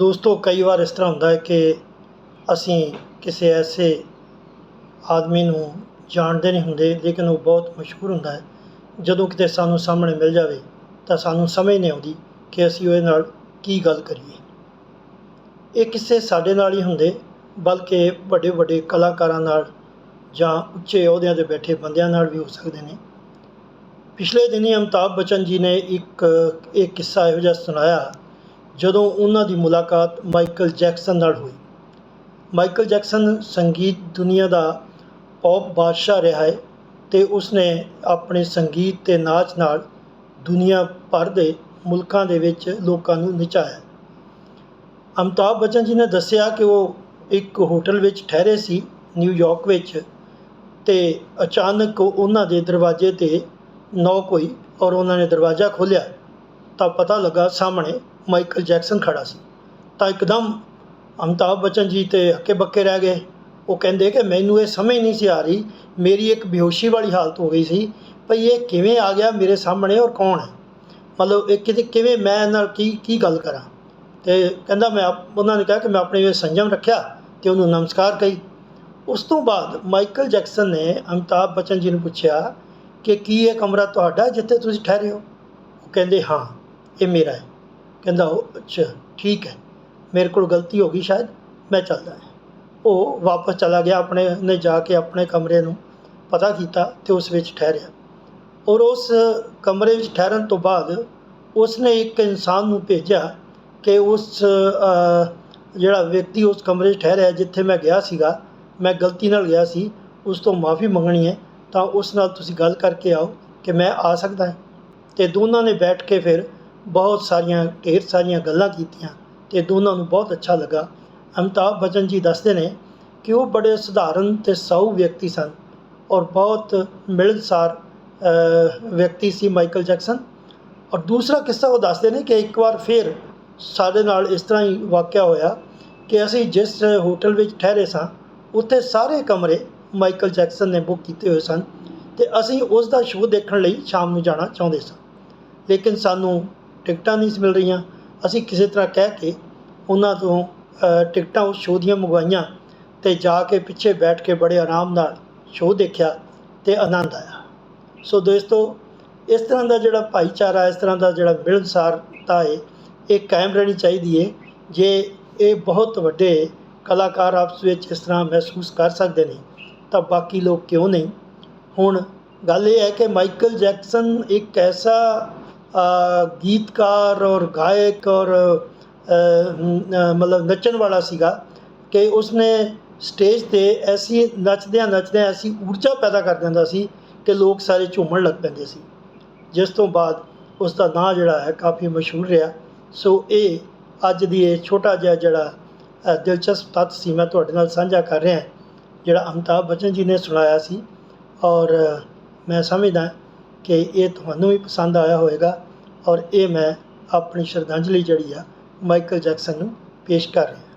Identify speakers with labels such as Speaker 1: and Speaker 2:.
Speaker 1: ਦੋਸਤੋ, ਕਈ ਵਾਰ ਇਸ ਤਰ੍ਹਾਂ ਹੁੰਦਾ ਹੈ ਕਿ ਅਸੀਂ ਕਿਸੇ ਐਸੇ ਆਦਮੀ ਨੂੰ ਜਾਣਦੇ ਨਹੀਂ ਹੁੰਦੇ, ਲੇਕਿਨ ਉਹ ਬਹੁਤ ਮਸ਼ਹੂਰ ਹੁੰਦਾ ਹੈ। ਜਦੋਂ ਕਿਤੇ ਸਾਨੂੰ ਸਾਹਮਣੇ ਮਿਲ ਜਾਵੇ, ਤਾਂ ਸਾਨੂੰ ਸਮਝ ਨਹੀਂ ਆਉਂਦੀ ਕਿ ਅਸੀਂ ਉਹਦੇ ਨਾਲ ਕੀ ਗੱਲ ਕਰੀਏ। ਇਹ ਕਿਸੇ ਸਾਡੇ ਨਾਲ ਹੀ ਹੁੰਦੇ, ਬਲਕਿ ਵੱਡੇ ਵੱਡੇ ਕਲਾਕਾਰਾਂ ਨਾਲ ਜਾਂ ਉੱਚੇ ਅਹੁਦਿਆਂ 'ਤੇ ਬੈਠੇ ਬੰਦਿਆਂ ਨਾਲ ਵੀ ਹੋ ਸਕਦੇ ਨੇ। ਪਿਛਲੇ ਦਿਨੀ ਅਮਿਤਾਭ ਬੱਚਨ ਜੀ ਨੇ ਇੱਕ, ਇਹ ਕਿੱਸਾ ਇਹੋ ਜਿਹਾ ਸੁਣਾਇਆ ਜਦੋਂ ਉਹਨਾਂ ਦੀ ਮੁਲਾਕਾਤ ਮਾਈਕਲ ਜੈਕਸਨ ਨਾਲ ਹੋਈ। ਮਾਈਕਲ ਜੈਕਸਨ ਸੰਗੀਤ ਦੁਨੀਆ ਦਾ ਪੌਪ ਬਾਦਸ਼ਾਹ ਰਿਹਾ ਹੈ ਅਤੇ ਉਸਨੇ ਆਪਣੇ ਸੰਗੀਤ ਅਤੇ ਨਾਚ ਨਾਲ ਦੁਨੀਆ ਭਰ ਦੇ ਮੁਲਕਾਂ ਦੇ ਵਿੱਚ ਲੋਕਾਂ ਨੂੰ ਨਚਾਇਆ। ਅਮਿਤਾਭ ਬੱਚਨ ਜੀ ਨੇ ਦੱਸਿਆ ਕਿ ਉਹ ਇੱਕ ਹੋਟਲ ਵਿੱਚ ਠਹਿਰੇ ਸੀ ਨਿਊਯਾਰਕ ਵਿੱਚ ਅਤੇ ਅਚਾਨਕ ਉਹਨਾਂ ਦੇ ਦਰਵਾਜ਼ੇ 'ਤੇ ਨੌਕ ਹੋਈ ਔਰ ਉਹਨਾਂ ਨੇ ਦਰਵਾਜ਼ਾ ਖੋਲ੍ਹਿਆ ਤਾਂ ਪਤਾ ਲੱਗਾ ਸਾਹਮਣੇ ਮਾਈਕਲ ਜੈਕਸਨ ਖੜ੍ਹਾ ਸੀ। ਤਾਂ ਇੱਕਦਮ ਅਮਿਤਾਭ ਬੱਚਨ ਜੀ ਤੇ ਹੱਕੇ ਬੱਕੇ ਰਹਿ ਗਏ। ਉਹ ਕਹਿੰਦੇ ਕਿ ਮੈਨੂੰ ਇਹ ਸਮਝ ਨਹੀਂ ਸੀ ਆ ਰਹੀ, ਮੇਰੀ ਇੱਕ ਬੇਹੋਸ਼ੀ ਵਾਲੀ ਹਾਲਤ ਹੋ ਗਈ ਸੀ, ਭਈ ਇਹ ਕਿਵੇਂ ਆ ਗਿਆ ਮੇਰੇ ਸਾਹਮਣੇ ਔਰ ਕੌਣ ਹੈ? ਮਤਲਬ ਇਹ ਕਿਤੇ ਕਿਵੇਂ ਮੈਂ ਇਹਨਾਂ ਨਾਲ ਕੀ ਕੀ ਗੱਲ ਕਰਾਂ? ਅਤੇ ਕਹਿੰਦਾ ਮੈਂ ਉਹਨਾਂ ਨੇ ਕਿਹਾ ਕਿ ਮੈਂ ਆਪਣੇ ਵਿੱਚ ਸੰਜਮ ਰੱਖਿਆ ਅਤੇ ਉਹਨੂੰ ਨਮਸਕਾਰ ਕਹੀ। ਉਸ ਤੋਂ ਬਾਅਦ ਮਾਈਕਲ ਜੈਕਸਨ ਨੇ ਅਮਿਤਾਭ ਬੱਚਨ ਜੀ ਨੂੰ ਪੁੱਛਿਆ ਕਿ ਕੀ ਇਹ ਕਮਰਾ ਤੁਹਾਡਾ ਜਿੱਥੇ ਤੁਸੀਂ ਠਹਿਰੇ ਹੋ? ਉਹ ਕਹਿੰਦੇ, ਹਾਂ, ਇਹ ਮੇਰਾ ਹੈ। ਕਹਿੰਦਾ, ਉਹ, ਅੱਛਾ, ਠੀਕ ਹੈ। ਮੇਰੇ ਕੋਲ ਗਲਤੀ ਹੋ ਗਈ ਸ਼ਾਇਦ, ਮੈਂ ਚੱਲਦਾ ਹਾਂ। ਉਹ ਵਾਪਸ ਚਲਾ ਗਿਆ ਆਪਣੇ ਨੇ ਜਾ ਕੇ ਆਪਣੇ ਕਮਰੇ ਨੂੰ ਪਤਾ ਕੀਤਾ ਤੇ ਉਸ ਵਿੱਚ ਠਹਿਰਿਆ। ਔਰ ਉਸ ਕਮਰੇ ਵਿੱਚ ਠਹਿਰਨ ਤੋਂ ਬਾਅਦ ਉਸ ਨੇ ਇੱਕ ਇਨਸਾਨ ਨੂੰ ਭੇਜਿਆ ਕਿ ਉਸ ਜਿਹੜਾ ਵਿਅਕਤੀ ਉਸ ਕਮਰੇ 'ਚ ਠਹਿਰਿਆ, ਜਿੱਥੇ ਮੈਂ ਗਿਆ ਸੀਗਾ, ਮੈਂ ਗਲਤੀ ਨਾਲ ਗਿਆ ਸੀ, ਉਸ ਤੋਂ ਮਾਫੀ ਮੰਗਣੀ ਹੈ, ਤਾਂ ਉਸ ਨਾਲ ਤੁਸੀਂ ਗੱਲ ਕਰਕੇ ਆਓ ਕਿ ਮੈਂ ਆ ਸਕਦਾ ਹਾਂ। ਅਤੇ ਦੋਨਾਂ ਨੇ ਬੈਠ ਕੇ ਫਿਰ ਬਹੁਤ ਸਾਰੀਆਂ, ਢੇਰ ਸਾਰੀਆਂ ਗੱਲਾਂ ਕੀਤੀਆਂ ਅਤੇ ਦੋਨਾਂ ਨੂੰ ਬਹੁਤ ਅੱਛਾ ਲੱਗਾ। ਅਮਿਤਾਭ ਬੱਚਨ ਜੀ ਦੱਸਦੇ ਨੇ ਕਿ ਉਹ ਬੜੇ ਸਧਾਰਨ ਅਤੇ ਸਾਊ ਵਿਅਕਤੀ ਸਨ ਔਰ ਬਹੁਤ ਮਿਲਣਸਾਰ ਵਿਅਕਤੀ ਸੀ ਮਾਈਕਲ ਜੈਕਸਨ। ਔਰ ਦੂਸਰਾ ਕਿੱਸਾ ਉਹ ਦੱਸਦੇ ਨੇ ਕਿ ਇੱਕ ਵਾਰ ਫਿਰ ਸਾਡੇ ਨਾਲ ਇਸ ਤਰ੍ਹਾਂ ਹੀ ਵਾਕਿਆ ਹੋਇਆ ਕਿ ਅਸੀਂ ਜਿਸ ਹੋਟਲ ਵਿੱਚ ਠਹਿਰੇ ਸਾਂ, ਉੱਥੇ ਸਾਰੇ ਕਮਰੇ ਮਾਈਕਲ ਜੈਕਸਨ ਨੇ ਬੁੱਕ ਕੀਤੇ ਹੋਏ ਸਨ ਅਤੇ ਅਸੀਂ ਉਸ ਦਾ ਸ਼ੋਅ ਦੇਖਣ ਲਈ ਸ਼ਾਮ ਨੂੰ ਜਾਣਾ ਚਾਹੁੰਦੇ ਸਾਂ। ਲੇਕਿਨ ਸਾਨੂੰ ਟਿਕਟਾਂ ਨਹੀਂ ਸੀ ਮਿਲ ਰਹੀਆਂ। ਅਸੀਂ ਕਿਸੇ ਤਰ੍ਹਾਂ ਕਹਿ ਕੇ ਉਹਨਾਂ ਤੋਂ ਟਿਕਟਾਂ ਉਸ ਸ਼ੋਅ ਦੀਆਂ ਮੰਗਵਾਈਆਂ ਅਤੇ ਜਾ ਕੇ ਪਿੱਛੇ ਬੈਠ ਕੇ ਬੜੇ ਆਰਾਮ ਨਾਲ ਸ਼ੋਅ ਦੇਖਿਆ ਅਤੇ ਆਨੰਦ ਆਇਆ। ਸੋ ਦੋਸਤੋ, ਇਸ ਤਰ੍ਹਾਂ ਦਾ ਜਿਹੜਾ ਭਾਈਚਾਰਾ, ਇਸ ਤਰ੍ਹਾਂ ਦਾ ਜਿਹੜਾ ਮਿਲਣਸਾਰਤਾ ਹੈ ਇਹ ਕਾਇਮ ਰਹਿਣੀ ਚਾਹੀਦੀ ਹੈ ਜੇ ਇਹ ਬਹੁਤ ਵੱਡੇ ਕਲਾਕਾਰ ਆਪਸ ਵਿੱਚ ਇਸ ਤਰ੍ਹਾਂ ਮਹਿਸੂਸ ਕਰ ਸਕਦੇ ਨੇ, ਤਾਂ ਬਾਕੀ ਲੋਕ ਕਿਉਂ ਨਹੀਂ? ਹੁਣ ਗੱਲ ਇਹ ਹੈ ਕਿ ਮਾਈਕਲ ਜੈਕਸਨ ਇੱਕ ਐਸਾ ਗੀਤਕਾਰ ਔਰ ਗਾਇਕ ਔਰ ਮਤਲਬ ਨੱਚਣ ਵਾਲਾ ਸੀਗਾ ਕਿ ਉਸਨੇ ਸਟੇਜ ਤੇ ਐਸੀ ਨੱਚਦਿਆਂ ਨੱਚਦਿਆਂ ਐਸੀ ਊਰਜਾ ਪੈਦਾ ਕਰ ਦਿੰਦਾ ਸੀ ਕਿ ਲੋਕ ਸਾਰੇ ਝੂਮਣ ਲੱਗ ਪੈਂਦੇ ਸੀ। ਜਿਸ ਤੋਂ ਬਾਅਦ ਉਸ ਦਾ ਨਾਂ ਜਿਹੜਾ ਹੈ ਕਾਫੀ ਮਸ਼ਹੂਰ ਰਿਹਾ। ਸੋ ਇਹ ਅੱਜ ਦੀ ਇਹ ਛੋਟਾ ਜਿਹਾ ਜਿਹੜਾ ਦਿਲਚਸਪ ਤੱਥ ਸੀ, ਮੈਂ ਤੁਹਾਡੇ ਨਾਲ ਸਾਂਝਾ ਕਰ ਰਿਹਾ, ਜਿਹੜਾ ਅਮਿਤਾਭ ਬੱਚਨ ਜੀ ਨੇ ਸੁਣਾਇਆ ਸੀ। ਔਰ ਮੈਂ ਸਮਝਦਾ ਕਿ ਇਹ ਤੁਹਾਨੂੰ ਵੀ ਪਸੰਦ ਆਇਆ ਹੋਵੇਗਾ ਔਰ ਇਹ ਮੈਂ ਆਪਣੀ ਸ਼ਰਧਾਂਜਲੀ ਜਿਹੜੀ ਆ ਮਾਈਕਲ ਜੈਕਸਨ ਨੂੰ ਪੇਸ਼ ਕਰ ਰਿਹਾ